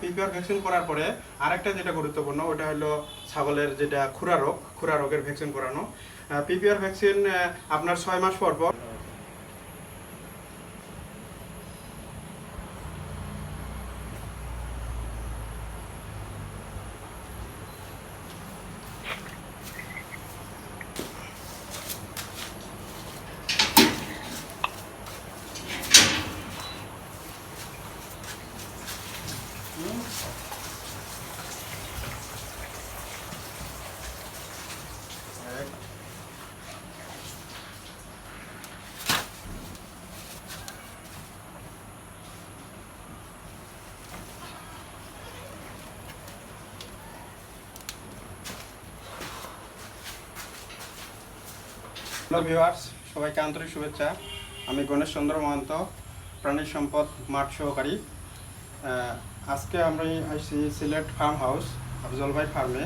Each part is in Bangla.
পিপিআর ভ্যাকসিন করার পরে আরেকটা যেটা গুরুত্বপূর্ণ, ওটা হলো ছাগলের যেটা খুরা রোগ, খুরা রোগের ভ্যাকসিন করানো। পিপিআর ভ্যাকসিন আপনার ছয় মাস পর পর হ্যালো ভিউয়ার্স সবাইকে আন্তরিক শুভেচ্ছা। আমি গণেশ চন্দ্র মহন্ত, প্রাণী সম্পদ মাঠ সহকারী। আজকে আমরা আসছি সিলেট ফার্ম হাউস আফজল ভাই ফার্মে,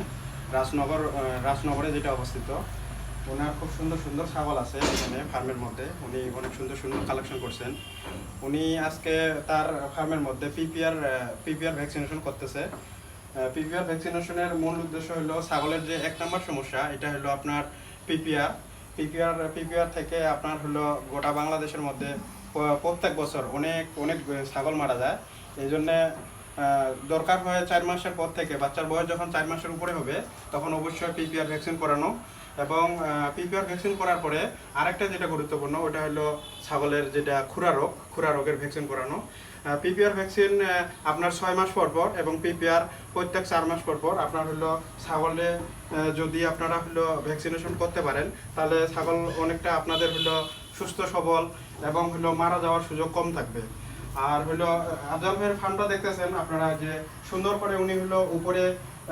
রাজনগর রাজনগরে যেটা অবস্থিত। ওনার খুব সুন্দর সুন্দর ছাগল আছে এখানে ফার্মের মধ্যে। উনি অনেক সুন্দর সুন্দর কালেকশন করছেন। উনি আজকে তার ফার্মের মধ্যে পিপিআর পিপিআর ভ্যাকসিনেশন করতেছে। পিপিআর ভ্যাকসিনেশনের মূল উদ্দেশ্য হলো ছাগলের যে এক নম্বর সমস্যা, এটা হলো আপনার পিপিআর পিপিআর পিপিআর থেকে আপনার হলো গোটা বাংলাদেশের মধ্যে প্রত্যেক বছর অনেক অনেক ছাগল মারা যায়। এই জন্যে দরকার হয় চার মাসের পর থেকে, বাচ্চার বয়স যখন চার মাসের উপরে হবে, তখন অবশ্যই পিপিআর ভ্যাকসিন করানো। এবং পিপিআর ভ্যাকসিন করার পরে আরেকটা যেটা গুরুত্বপূর্ণ, ওটা হলো ছাগলের যেটা খুরা রোগ, খুরা রোগের ভ্যাকসিন করানো। পিপিআর ভ্যাকসিন আপনার ছয় মাস পর পর এবং পিপিআর প্রত্যেক চার মাস পর পর আপনার হলো ছাগলে যদি আপনারা হলো ভ্যাকসিনেশন করতে পারেন, তাহলে ছাগল অনেকটা আপনাদের হলো সুস্থ, সবল এবং হলো মারা যাওয়ার সুযোগ কম থাকবে। আর হলো আজল ভাইয়ের ফার্মটা দেখতেছেন আপনারা যে সুন্দর করে উনি হলো উপরে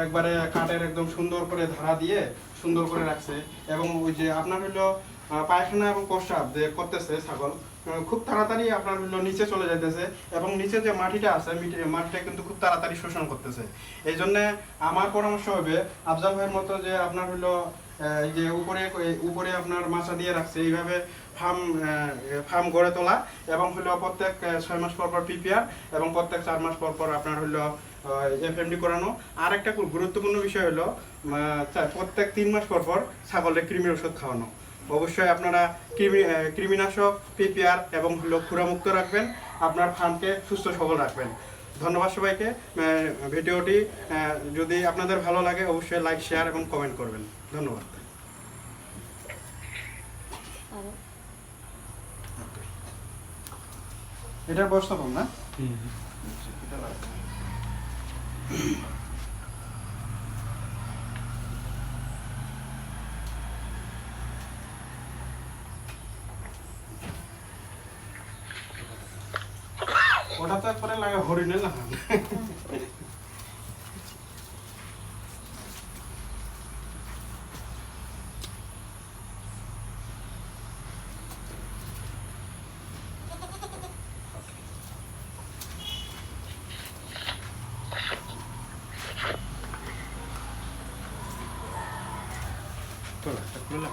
একবারে কাঠের একদম সুন্দর করে ধারা দিয়ে সুন্দর করে রাখছে। এবং ওই যে আপনার হলো পায়খানা এবং প্রস্রাব যে করতেছে ছাগল খুব তাড়াতাড়ি আপনার হলো নিচে চলে যাইতেছে এবং নিচে যে মাটিটা আছে মাটিটা কিন্তু খুব তাড়াতাড়ি শোষণ করতেছে। এই জন্য আমার পরামর্শ হবে, আফজাল ভাইয়ের মতো যে আপনার হলো যে উপরে উপরে আপনার মাছা দিয়ে রাখছে, এইভাবে ফার্ম ফার্ম গড়ে তোলা এবং হলো প্রত্যেক ছয় মাস পর পর পিপিআর এবং প্রত্যেক চার মাস পর পর আপনার হলো এফএমডি করানো। আর একটা খুব গুরুত্বপূর্ণ বিষয় হলো প্রত্যেক তিন মাস পর পর ছাগলের কৃমির ওষুধ খাওয়ানো। অবশ্যই আপনারা কৃমি কৃমিনাশক পিপিআর এবং হলো খুরামুক্ত রাখবেন। আপনার ফার্মকে সুস্থ সবল রাখবেন। ধন্যবাদ সবাইকে। ভিডিওটি আহ, যদি আপনাদের ভালো লাগে অবশ্যই লাইক শেয়ার এবং কমেন্ট করবেন। ধন্যবাদ। এটা বয়স তো কম না এটা। ওটা তো একবারে লাগে হরিণের না 过来，再过来